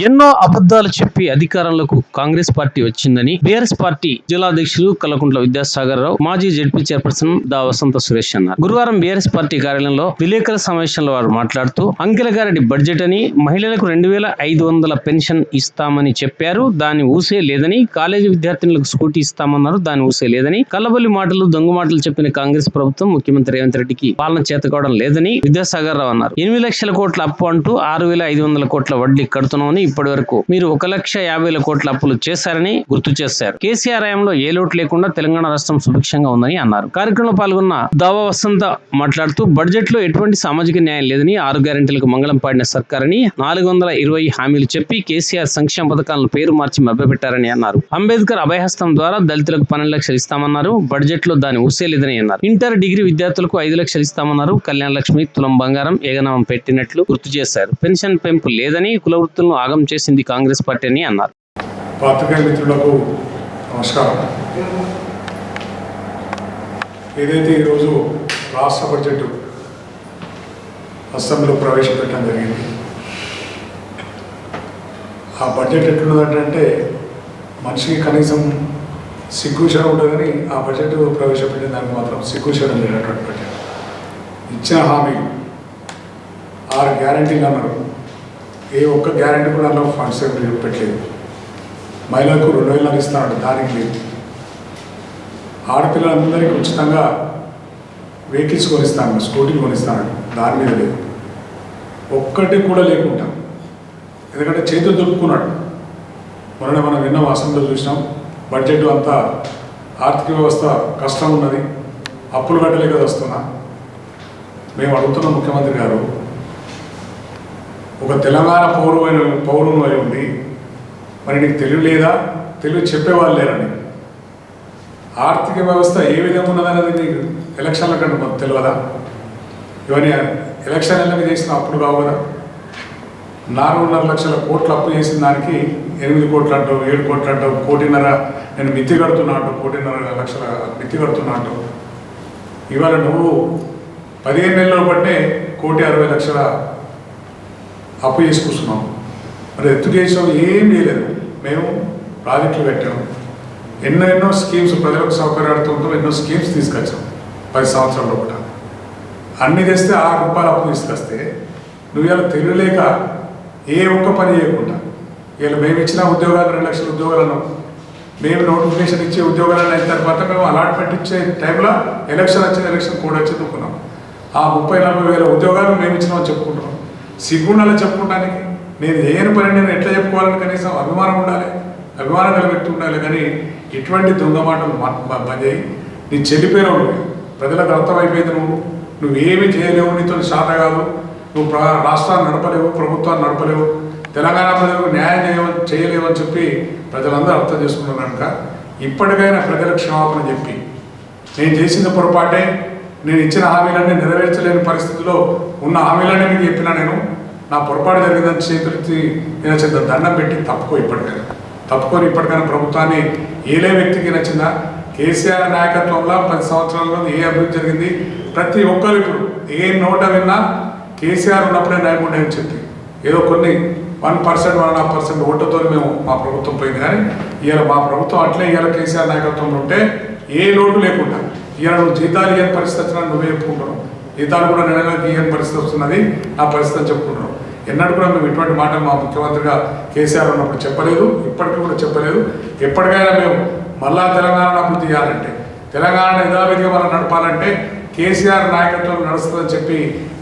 ఎన్నో అబద్ధాలు చెప్పి అధికారంలోకి కాంగ్రెస్ పార్టీ వచ్చిందని బీఆర్ఎస్ పార్టీ జిల్లాధ్యక్షులు కల్లకుంట్ల విద్యాసాగర్ రావు మాజీ జడ్పీ చైర్పర్సన్ దా వసంత సురేష్ అన్నారు. గురువారం బీఆర్ఎస్ పార్టీ కార్యాలయంలో విలేకరుల సమావేశంలో వారు మాట్లాడుతూ అంకిల గారెడ్డి బడ్జెట్ అని మహిళలకు రెండు వేల ఐదు వందల పెన్షన్ ఇస్తామని చెప్పారు. దాని ఊసే లేదని కాలేజీ విద్యార్థినులకు స్కూటీ ఇస్తామన్నారు. దాని ఊసే లేదని కల్లబల్లి మాటలు దొంగ మాటలు చెప్పిన కాంగ్రెస్ ప్రభుత్వం ముఖ్యమంత్రి రేవంత్ రెడ్డికి పాలన చేతకోవడం లేదని విద్యాసాగర్ రావు అన్నారు. ఎనిమిది లక్షల కోట్ల అప్పు అంటూ ఆరు వేల ఐదు వందల కోట్ల వడ్డీ కడుతున్నామని ఇప్పటి వరకు మీరు ఒక లక్ష యాభై వేల కోట్ల అప్పులు చేశారని గుర్తు చేశారు. కేసీఆర్ హయాంలో ఏ లోటు లేకుండా తెలంగాణ రాష్ట్రం సుభిక్షంగా ఉందని అన్నారు. కార్యక్రమంలో పాల్గొన్న దావా వసంత మాట్లాడుతూ బడ్జెట్లో ఎటువంటి సామాజిక న్యాయం లేదని ఆరు గ్యారెంటీలకు మంగళం పాడిన సర్కారని నాలుగు వందల ఇరవై హామీలు చెప్పి కేసీఆర్ సంక్షేమ పథకాలను పేరు మార్చి మభ్యపెట్టారని అన్నారు. అంబేద్కర్ అభయహస్తం ద్వారా దళితులకు పన్నెండు లక్షలు ఇస్తామన్నారు. బడ్జెట్లో దాని ఊసే లేదని అన్నారు. ఇంటర్ డిగ్రీ విద్యార్థులకు ఐదు లక్షలు ఇస్తామన్నారు. కళ్యాణ లక్ష్మి తులం బంగారం ఏగనామం పెట్టినట్లు గుర్తు చేశారు. పెన్షన్ పెంపు లేదని కుల వృత్తులను ఆగం చేసింది కాంగ్రెస్ పార్టీ అని అన్నారు. పాత్రికేయ మిత్రులకు నమస్కారం. ఏదైతే ఈరోజు రాష్ట్ర బడ్జెట్ అసెంబ్లీలో ప్రవేశపెట్టడం జరిగింది ఆ బడ్జెట్ ఎట్లున్నదంటే మనిషికి కనీసం సిగ్గుశరం ఉంటుంది కానీ ఆ బడ్జెట్ ప్రవేశపెట్టిన దానికి మాత్రం సిగ్గుశరం లేనటువంటి బడ్జెట్. ఇచ్చిన హామీ ఆరు గ్యారంటీలు అన్నారు. ఏ ఒక్క గ్యారంటీ కూడా అందులో ఫండ్స్ ఏమి పెట్టలేదు. మహిళలకు రెండు వేలు ఇస్తున్నాడు దానికి లేదు. ఆడపిల్లలందరికీ ఉచితంగా వెహికల్స్ కొనిస్తాను స్కూటీలు కొనిస్తాను దాని మీద లేదు. ఒక్కటి కూడా లేకుండా ఎందుకంటే చేతులు దొరుకున్నాడు మొన్న మనం విన్నాం అసెంబ్లీలో చూసినాం బడ్జెట్ అంతా ఆర్థిక వ్యవస్థ కష్టం ఉన్నది అప్పులు కట్టలేక వస్తున్నా. మేము అడుగుతున్నాం ముఖ్యమంత్రి గారు ఒక తెలంగాణ పౌరువైన పౌరుని అయి ఉండి మరి నీకు తెలివి లేదా తెలివి చెప్పేవాళ్ళు లేరని ఆర్థిక వ్యవస్థ ఏ విధంగా ఉన్నదనేది నీకు ఎలక్షన్ల కంటే మాకు తెలియదా ఇవన్నీ ఎలక్షన్ ఎల్లవి చేసిన అప్పుడు కావు కదా. నాలుగున్నర లక్షల కోట్లు అప్పు చేసిన దానికి ఎనిమిది కోట్లు అంటావు ఏడు కోట్లు అంటావు కోటిన్నర నేను మిత్తి కడుతున్నా అంటావు కోటిన్నర లక్షల మిత్తి కడుతున్నా అంటావు. ఇవాళ నువ్వు పదిహేను నెలలు పట్టే కోటి అరవై లక్షల అప్పు చేసి మరి ఎత్తు చేసాం ఏం చేయలేదు. మేము ప్రాజెక్టులు పెట్టాం. ఎన్నో ఎన్నో స్కీమ్స్ ప్రజలకు సౌకర్యార్థంతో ఎన్నో స్కీమ్స్ తీసుకొచ్చాం. పది సంవత్సరాల కూడా. అన్ని తెస్తే ఆరు రూపాయలు అప్పు తీసుకొస్తే నువ్వు ఇలా తెలియలేక ఏ ఒక్క పని చేయకుండా ఇలా మేము ఇచ్చిన ఉద్యోగాలు రెండు లక్షల ఉద్యోగాలను మేము నోటిఫికేషన్ ఇచ్చే ఉద్యోగాలను అయిన తర్వాత మేము అలాట్మెంట్ ఇచ్చే టైంలో ఎలక్షన్ వచ్చింది ఎలక్షన్ కూడా వచ్చి అనుకున్నాం. ఆ ముప్పై నలభై వేల ఉద్యోగాలు మేము ఇచ్చినామని చెప్పుకుంటున్నాం. సిగ్గుండాలి చెప్పుకోవడానికి నేను చేయని పని నేను ఎట్లా చెప్పుకోవాలని కనీసం అభిమానం ఉండాలి అభిమానం నిలబెట్టి ఉండాలి కానీ ఇటువంటి దొంగ మాటలు పనిచేయి నీ చెల్లిపోయినావు నువ్వు ప్రజలకు అర్థమైపోయింది నువ్వు. నువ్వేమి చేయలేవు నీతో శాత కాదు. నువ్వు ప్ర- రాష్ట్రాన్ని నడపలేవు ప్రభుత్వాన్ని నడపలేవు తెలంగాణ ప్రజలకు న్యాయం చేయవ చేయలేవు అని చెప్పి ప్రజలందరూ అర్థం చేసుకున్నారు కనుక ఇప్పటికైనా ప్రజలకు క్షమాపణ చెప్పి. నేను చేసిన పొరపాటే నేను ఇచ్చిన హామీలన్నీ నెరవేర్చలేని పరిస్థితిలో ఉన్న హామీలన్నీ మీకు చెప్పినా నేను నా పొరపాటు జరిగిందని చేతులెత్తి నేను చెంద దండం పెట్టి తప్పుకో ఇప్పటికైనా. తప్పుకొని ఇప్పటికైనా ప్రభుత్వాన్ని ఏలే వ్యక్తికి నచ్చిందా? కేసీఆర్ నాయకత్వంలో పది సంవత్సరాల్లో ఏ అభివృద్ధి జరిగింది? ప్రతి ఒక్కరు ఇప్పుడు ఏ నోట విన్నా కేసీఆర్ ఉన్నప్పుడే న్యాయం ఉండేది చెప్పి. ఏదో కొన్ని one percent one half percent ఓటుతో మేము మా ప్రభుత్వం పోయింది కానీ ఇవాళ మా ప్రభుత్వం అట్లే ఇవాళ కేసీఆర్ నాయకత్వంలో ఉంటే ఏ లోటు లేకుండా ఇవాళ నువ్వు జీతాలు ఏ పరిస్థితి వచ్చినా నువ్వే చెప్పుకుంటున్నావు జీతాలు కూడా నెలలకు ఇవ్వని పరిస్థితి వస్తున్నది? నా పరిస్థితి అని చెప్పుకుంటున్నావు ఎన్నడూ కూడా మేము ఇటువంటి మాట మా ముఖ్యమంత్రిగా కేసీఆర్ ఉన్నప్పుడు చెప్పలేదు ఇప్పటికీ కూడా చెప్పలేదు. ఎప్పటికైనా మేము మళ్ళా తెలంగాణ అభివృద్ధి చేయాలంటే తెలంగాణ యథావిధిగా మనం నడపాలంటే కేసీఆర్ నాయకత్వం నడుస్తుందని చెప్పి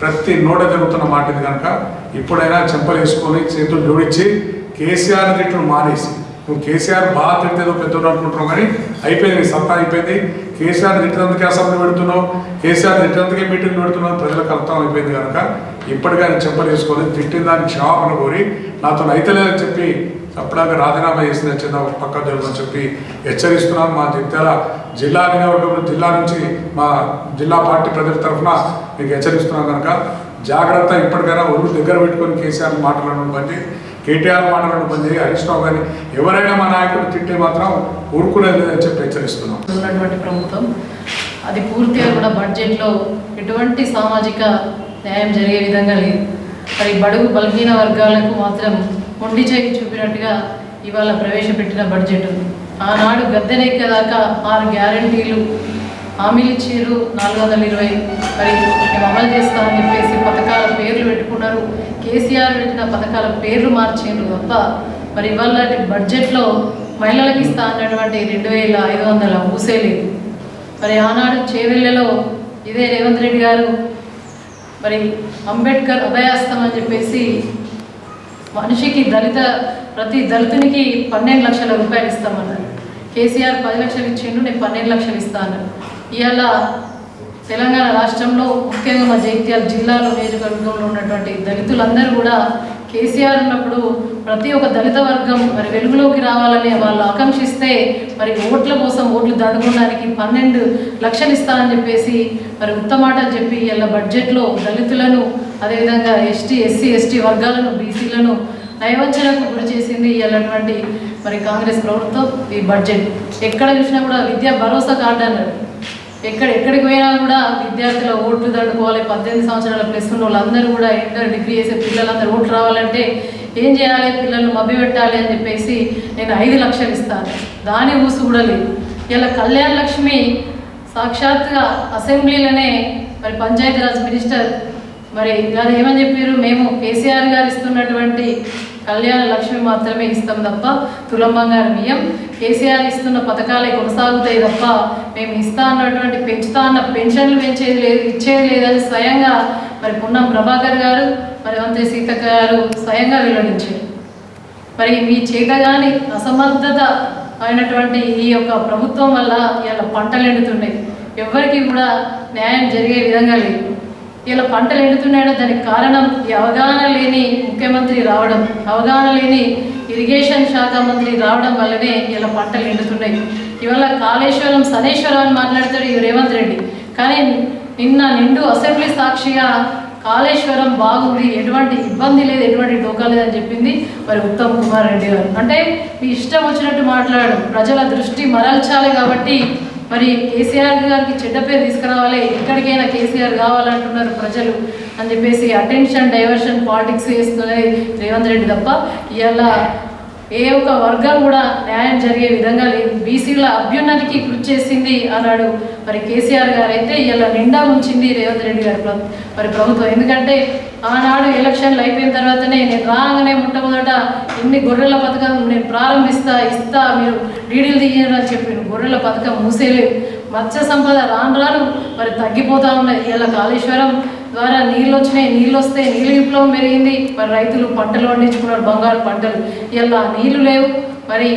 ప్రతి నోట జరుగుతున్న మాట ఇది కనుక ఇప్పుడైనా చెంపలు వేసుకొని చేతులు జోడించి కేసీఆర్ తిట్లు మానేసి నువ్వు కేసీఆర్ బాగా తిడితేదో పెద్దోడు అనుకుంటున్నావు కానీ అయిపోయింది సత్తా అయిపోయింది. కేసీఆర్ తిట్టినందుకే అసెంబ్లీ పెడుతున్నావు కేసీఆర్ తిట్టినందుకే మీటింగ్ పెడుతున్నావు ప్రజలకు అర్థం అయిపోయింది కనుక ఇప్పటికైనా చెంపలు వేసుకొని తిట్టిన దానికి క్షమాపణ కోరి నాతో అయితలేదని చెప్పి అప్పటిదాకా రాజీనామా చేసిన చిన్న పక్క జరుగుతుందని చెప్పి హెచ్చరిస్తున్నాను మా జగిత్యాల జిల్లా నియోజకవర్గం జిల్లా నుంచి మా జిల్లా పార్టీ ప్రజల తరఫున మీకు హెచ్చరిస్తున్నాం కనుక జాగ్రత్త ఇప్పటికైనా ఒళ్ళు దగ్గర పెట్టుకొని కేసీఆర్ మాట్లాడడం బంద్ కేటీఆర్ మాటలను బంద్ చేయి హరీష్ రావు కానీ ఎవరైనా మా నాయకులు తింటే మాత్రం ఊరుకునేది అని చెప్పి హెచ్చరిస్తున్నాం. ఉన్నటువంటి ప్రభుత్వం. అది పూర్తిగా కూడా బడ్జెట్లో ఎటువంటి సామాజిక న్యాయం జరిగే విధంగా లేదు. మరి బడుగు బలహీన వర్గాలకు మాత్రం మొండి చేయి చూపినట్టుగా ఇవాళ ప్రవేశపెట్టిన బడ్జెట్ ఆనాడు గద్దెనెక్కేదాకా ఆరు గ్యారంటీలు హామీలు ఇచ్చారు. నాలుగు వందల ఇరవై మరి మేము అమలు చేస్తామని చెప్పేసి పథకాల పేర్లు పెట్టుకున్నారు. కేసీఆర్ పెట్టిన పథకాల పేర్లు మార్చారు తప్ప మరి ఇవాళ బడ్జెట్లో మహిళలకు ఇస్తా అన్నటువంటి రెండు వేల ఐదు వందల ఊసేలేదు మరి ఆనాడు చేవెళ్ళలో ఇదే రేవంత్ రెడ్డి గారు మరి అంబేద్కర్ అభయాస్తం అని చెప్పేసి మనిషికి దళిత ప్రతి దళితునికి పన్నెండు లక్షల రూపాయలు ఇస్తామన్నారు. కేసీఆర్ పది లక్షలు ఇచ్చిండు నేను పన్నెండు లక్షలు ఇస్తాను ఇవాళ తెలంగాణ రాష్ట్రంలో ముఖ్యంగా మా జైత్యాల జిల్లాలో నియోజకవర్గంలో ఉన్నటువంటి దళితులందరూ కూడా కేసీఆర్ ఉన్నప్పుడు ప్రతి ఒక్క దళిత వర్గం మరి వెలుగులోకి రావాలని వాళ్ళు ఆకాంక్షిస్తే మరి ఓట్ల కోసం ఓట్లు దండుకోవడానికి పన్నెండు లక్షలు ఇస్తానని చెప్పేసి మరి ఉత్తమాటలు చెప్పి ఇలా బడ్జెట్లో దళితులను అదేవిధంగా ఎస్టీ ఎస్సీ ఎస్టీ వర్గాలను బీసీలను నయవంచనకు గురి చేసింది ఇలాంటి మరి కాంగ్రెస్ ప్రభుత్వం ఈ బడ్జెట్. ఎక్కడ చూసినా కూడా విద్యా భరోసా కార్డు అన్నారు. ఎక్కడెక్కడికి పోయినా కూడా విద్యార్థుల ఓట్లు దండుకోవాలి పద్దెనిమిది సంవత్సరాల ప్లస్ ఉన్న వాళ్ళందరూ కూడా ఇంటర్ డిగ్రీ చేసే పిల్లలందరూ ఓట్లు రావాలంటే ఏం చేయాలి? పిల్లల్ని మభ్య పెట్టాలి అని చెప్పేసి నేను ఐదు లక్షలు ఇస్తాను. దాని ఊసు కూడా లేదు. ఇలా కళ్యాణ్ లక్ష్మి సాక్షాత్తుగా అసెంబ్లీలోనే మరి పంచాయతీరాజ్ మినిస్టర్ మరి గారు ఏమని చెప్పారు? మేము కేసీఆర్ గారు ఇస్తున్నటువంటి కళ్యాణ లక్ష్మి మాత్రమే ఇస్తాం తప్ప తులం బంగారం ఇయ్యం. కేసీఆర్ ఇస్తున్న పథకాలే కొనసాగుతాయి తప్ప మేము ఇస్తా అన్నటువంటి పెంచుతా అన్న పెన్షన్లు పెంచేది లేదు ఇచ్చేది లేదని స్వయంగా మరి పున్నం ప్రభాకర్ గారు మరి మంత్రి సీతక్క గారు స్వయంగా వెల్లడించారు. మరి మీ చేతగాని అసమర్థత అయినటువంటి ఈ యొక్క ప్రభుత్వం వల్ల ఇలా పంటలు ఎండుతున్నాయి. ఎవరికి కూడా న్యాయం జరిగే విధంగా లేదు. ఇలా పంటలు ఎండుతున్నాయో దానికి కారణం ఈ అవగాహన లేని ముఖ్యమంత్రి రావడం అవగాహన లేని ఇరిగేషన్ శాఖ మంత్రి రావడం వల్లనే ఇలా పంటలు ఎండుతున్నాయి. ఇవాళ కాళేశ్వరం సనేశ్వరం అని మాట్లాడతాడు ఈ రేవంత్ రెడ్డి. కానీ నిన్న నిండు అసెంబ్లీ సాక్షిగా కాళేశ్వరం బాగుంది ఎటువంటి ఇబ్బంది లేదు ఎటువంటి డోకా లేదని చెప్పింది మరి ఉత్తమ్ కుమార్ రెడ్డి గారు. అంటే మీ ఇష్టం వచ్చినట్టు మాట్లాడడం ప్రజల దృష్టి మరల్చాలి కాబట్టి మరి కేసీఆర్ గారికి చెడ్డ పేరు తీసుకురావాలి ఎక్కడికైనా కేసీఆర్ కావాలంటున్నారు ప్రజలు అని చెప్పేసి అటెన్షన్ డైవర్షన్ పాలిటిక్స్ చేస్తున్నది రేవంత్ రెడ్డి తప్ప. ఇవాళ ఏ ఒక్క వర్గం కూడా న్యాయం జరిగే విధంగా లేదు. బీసీల అభ్యున్నతికి కృషి చేసింది అన్నాడు. మరి కేసీఆర్ గారు అయితే ఇలా నిండా ఉంచింది రేవంత్ రెడ్డి గారు మరి ప్రభుత్వం ఎందుకంటే ఆనాడు ఎలక్షన్లు అయిపోయిన తర్వాతనే నేను రాగానే మొట్టమొదట ఇన్ని గొర్రెల పథకం నేను ప్రారంభిస్తా ఇస్తా మీరు డీడీలు తీయరు అని చెప్పి గొర్రెల పథకం మూసేలేదు మత్స్య సంపద రాను రాను మరి తగ్గిపోతా ఉన్నాయి ఇలా కాళేశ్వరం ద్వారా నీళ్ళు వచ్చినాయి నీళ్ళు వస్తే నీళ్ళు విప్లవం పెరిగింది. మరి రైతులు పంటలు పండించుకున్నారు బంగారు పంటలు. ఇలా నీళ్ళు లేవు. మరి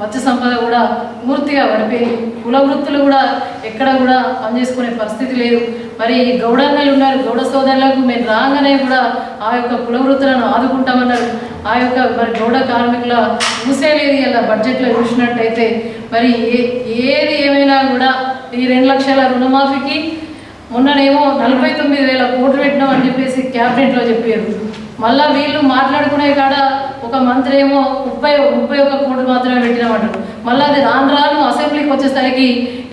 మత్స్య సంపద కూడా పూర్తిగా పడిపోయింది. కుల వృత్తులు కూడా ఎక్కడ కూడా పనిచేసుకునే పరిస్థితి లేదు. మరి గౌడన్నలు ఉన్నారు. గౌడ సోదరులకు మేము రాగానే కూడా ఆ యొక్క కుల వృత్తులను ఆదుకుంటామన్నారు. ఆ యొక్క మరి గౌడ కార్మికుల మూసే లేదు ఇలా బడ్జెట్లో చూసినట్టయితే. మరి ఏ ఏది ఏమైనా కూడా ఈ రెండు లక్షల రుణమాఫీకి మొన్ననేమో నలభై తొమ్మిది వేల కోట్లు పెట్టినాం అని చెప్పేసి క్యాబినెట్లో చెప్పారు. మళ్ళా వీళ్ళు మాట్లాడుకునే కాడ ఒక మంత్రి ఏమో ముప్పై ముప్పై ఒక్క కోట్లు మాత్రమే పెట్టినామంటారు. మళ్ళీ అది రాను రాను అసెంబ్లీకి వచ్చేసరికి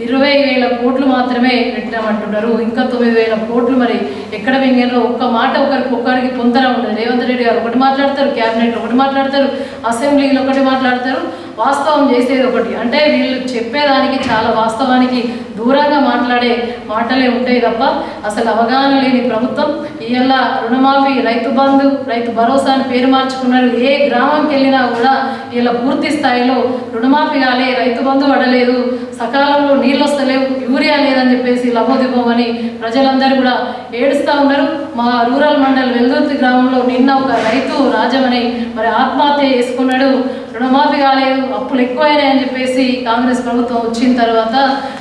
ఇరవై వేల కోట్లు మాత్రమే పెట్టినామంటున్నారు. ఇంకా తొమ్మిది వేల కోట్లు మరి ఎక్కడ మింగారో ఒక్క మాట ఒకరికి ఒక్కరికి పొంతన ఉండదు. రేవంత్ రెడ్డి గారు ఒకటి మాట్లాడతారు క్యాబినెట్లో ఒకటి మాట్లాడతారు అసెంబ్లీలో ఒకటి మాట్లాడతారు వాస్తవం చేసేది ఒకటి. అంటే వీళ్ళు చెప్పేదానికి చాలా వాస్తవానికి దూరంగా మాట్లాడే మాటలే ఉంటాయి తప్ప అసలు అవగాహన లేని ప్రభుత్వం ఇవాళ రుణమాఫీ రైతు బంధు రైతు భరోసా అని పేరు మార్చుకున్నారు. ఏ గ్రామంకి వెళ్ళినా కూడా ఇలా పూర్తి స్థాయిలో రుణమాఫీ కాలే రైతు బంధు పడలేదు సకాలంలో నీళ్ళు వస్తలేవు యూరియా లేదని చెప్పేసి లభోదిపోమని ప్రజలందరూ కూడా ఏడుస్తూ ఉన్నారు. మా రూరల్ మండల్ వెల్దుర్తి గ్రామంలో నిన్న ఒక రైతు రాజమని మరి ఆత్మహత్య చేసుకున్నాడు. రుణమాఫీ కాలేదు అప్పులు ఎక్కువైనాయని చెప్పేసి కాంగ్రెస్ ప్రభుత్వం వచ్చిన తర్వాత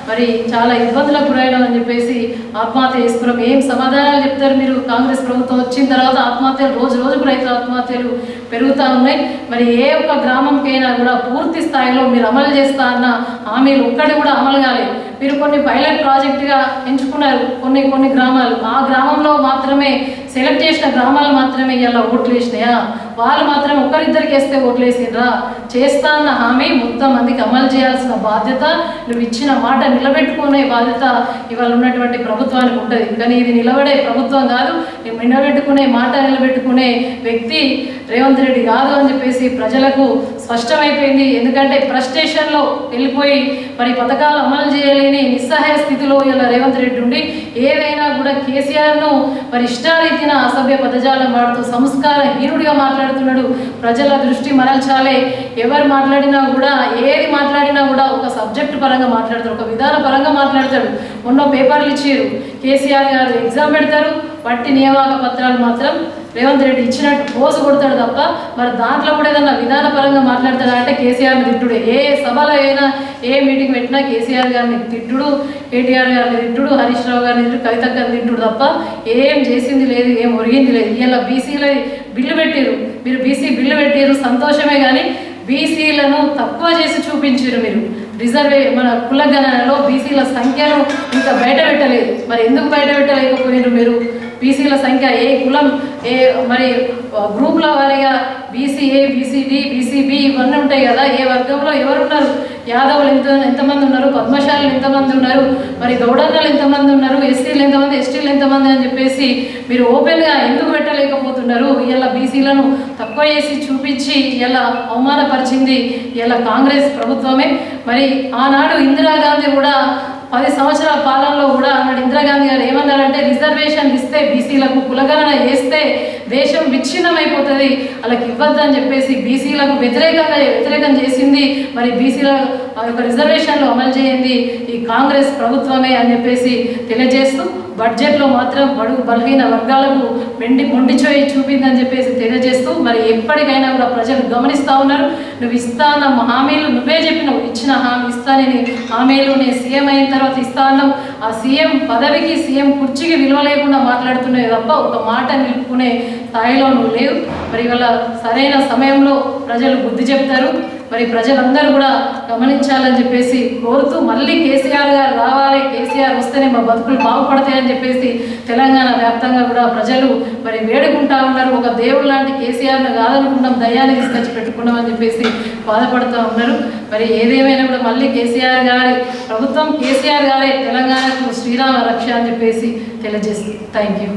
మరి చాలా ఇబ్బందులకు గురైనామని చెప్పేసి ఆత్మహత్య చేసుకున్నాం. ఏం సమాధానాలు చెప్తారు మీరు? కాంగ్రెస్ ప్రభుత్వం వచ్చిన తర్వాత ఆత్మహత్యలు రోజు రోజుకు రైతుల ఆత్మహత్యలు పెరుగుతూ ఉన్నాయి. మరి ఏ ఒక్క గ్రామంకైనా కూడా పూర్తి స్థాయిలో మీరు అమలు చేస్తా అన్న హామీలు ఒక్కటి కూడా అమలు కాలేదు. మీరు కొన్ని పైలట్ ప్రాజెక్టుగా ఎంచుకున్నారు కొన్ని కొన్ని గ్రామాలు. ఆ గ్రామంలో మాత్రమే సెలెక్ట్ చేసిన గ్రామాలు మాత్రమే ఇలా ఓట్లు వేసినాయా? వాళ్ళు మాత్రం ఒకరిద్దరికి వేస్తే ఓట్లేసిండ్రా చేస్తా అన్న హామీ మొత్తం మందికి అమలు చేయాల్సిన బాధ్యత నువ్వు ఇచ్చిన మాట నిలబెట్టుకునే బాధ్యత ఇవాళ ఉన్నటువంటి ప్రభుత్వానికి ఉంటుంది. కానీ ఇది నిలబడే ప్రభుత్వం కాదు నువ్వు నిలబెట్టుకునే మాట నిలబెట్టుకునే వ్యక్తి రేవంత్ రెడ్డి కాదు అని చెప్పేసి ప్రజలకు స్పష్టమైపోయింది. ఎందుకంటే ఫ్రస్ట్రేషన్లో వెళ్ళిపోయి మరి పథకాలు అమలు చేయలేని నిస్సహాయ స్థితిలో ఇలా రేవంత్ రెడ్డి ఉండి ఏదైనా కూడా కేసీఆర్ను మరి ఇష్టారీతిన అసభ్య పదజాలం వాడుతూ సంస్కార హీనుడిగా మాట్లాడుతున్నాడు ప్రజల దృష్టి మరల్చాలే. ఎవరు మాట్లాడినా కూడా ఏది మాట్లాడినా కూడా ఒక సబ్జెక్టు పరంగా మాట్లాడతాడు ఒక విధాన పరంగా మాట్లాడతాడు. మొన్న పేపర్లు ఇచ్చారు. కేసీఆర్ గారు ఎగ్జామ్ పెడతారు వట్టి నియామక పత్రాలు మాత్రం రేవంత్ రెడ్డి ఇచ్చినట్టు పోసు కొడతాడు తప్ప మరి దాంట్లో కూడా ఏదన్నా విధానపరంగా మాట్లాడతాడా అంటే కేసీఆర్ని తిట్టుడు. ఏ సభలో అయినా ఏ మీటింగ్ పెట్టినా కేసీఆర్ గారిని తిట్టుడు కేటీఆర్ గారిని తిట్టుడు హరీష్ రావు గారిని తిట్టుడు కవిత గారిని తిట్టుడు తప్ప ఏం చేసింది లేదు ఏం ఒరిగింది లేదు. ఇలా బీసీల బిల్లు పెట్టారు. మీరు బీసీ బిల్లు పెట్టారు సంతోషమే కానీ బీసీలను తక్కువ చేసి చూపించారు మీరు. రిజర్వే మన కులగణనలో బీసీల సంఖ్యను ఇంకా బయట పెట్టలేదు. మరి ఎందుకు బయట పెట్టలేకపోయారు మీరు? బీసీల సంఖ్య ఏ కులం ఏ మరి గ్రూప్ల వారీగా బీసీఏ బీసీడి బీసీబీ ఇవన్నీ ఉంటాయి కదా. ఏ వర్గంలో ఎవరున్నారు? యాదవులు ఎంత ఎంతమంది ఉన్నారు? పద్మశాలు ఎంతమంది ఉన్నారు? మరి గౌడన్నలు ఎంతమంది ఉన్నారు? ఎస్సీలు ఎంతమంది ఎస్టీలు ఎంతమంది అని చెప్పేసి మీరు ఓపెన్గా ఎందుకు పెట్టలేకపోతున్నారు? ఇలా బీసీలను తక్కువ చేసి చూపించి ఇలా అవమానపరిచింది ఇలా కాంగ్రెస్ ప్రభుత్వమే. మరి ఆనాడు ఇందిరాగాంధీ కూడా పది సంవత్సరాల పాలనలో కూడా అన్నాడు ఇందిరాగాంధీ గారు ఏమన్నారంటే రిజర్వేషన్ ఇస్తే బీసీలకు కులగణన వేస్తే దేశం విచ్ఛిన్నమైపోతుంది వాళ్ళకి ఇవ్వద్దని చెప్పేసి బీసీలకు వ్యతిరేకంగా వ్యతిరేకం చేసింది. మరి బీసీల ఆ యొక్క రిజర్వేషన్లు అమలు చేయండి ఈ కాంగ్రెస్ ప్రభుత్వమే అని చెప్పేసి తెలియజేస్తూ బడ్జెట్లో మాత్రం బడుగు బలహీన వర్గాలకు మెండి మొండిచోయి చూపిందని చెప్పేసి తెలియజేస్తూ మరి ఎప్పటికైనా కూడా ప్రజలు గమనిస్తూ ఉన్నారు. నువ్వు ఇస్తా హామీలు నువ్వే చెప్పినావు. ఇచ్చిన హామీ ఇస్తానని హామీలు నేను సీఎం అయిన తర్వాత ఇస్తా అన్నావు ఆ సీఎం పదవికి సీఎం కుర్చీకి విలువ లేకుండా మాట్లాడుతున్నాయి తప్ప ఒక మాట నిలుపుకునే స్థాయిలో నువ్వు లేవు. మరి ఇవాళ సరైన సమయంలో ప్రజలు బుద్ధి చెప్తారు. మరి ప్రజలందరూ కూడా గమనించాలని చెప్పేసి కోరుతూ మళ్ళీ కేసీఆర్ గారు రావాలి కేసీఆర్ వస్తేనే మా బతుకులు బాగుపడతాయని చెప్పేసి తెలంగాణ వ్యాప్తంగా కూడా ప్రజలు మరి వేడుకుంటా ఉన్నారు. ఒక దేవుడు లాంటి కేసీఆర్ను కాదనుకున్నాం దయ్యాన్ని తీసుకొచ్చి పెట్టుకున్నాం అని చెప్పేసి బాధపడుతూ ఉన్నారు. మరి ఏదేమైనా కూడా మళ్ళీ కేసీఆర్ గారి ప్రభుత్వం కేసీఆర్ గారే తెలంగాణకు శ్రీరామ రక్ష అని చెప్పేసి తెలియజేస్తుంది థ్యాంక్ యూ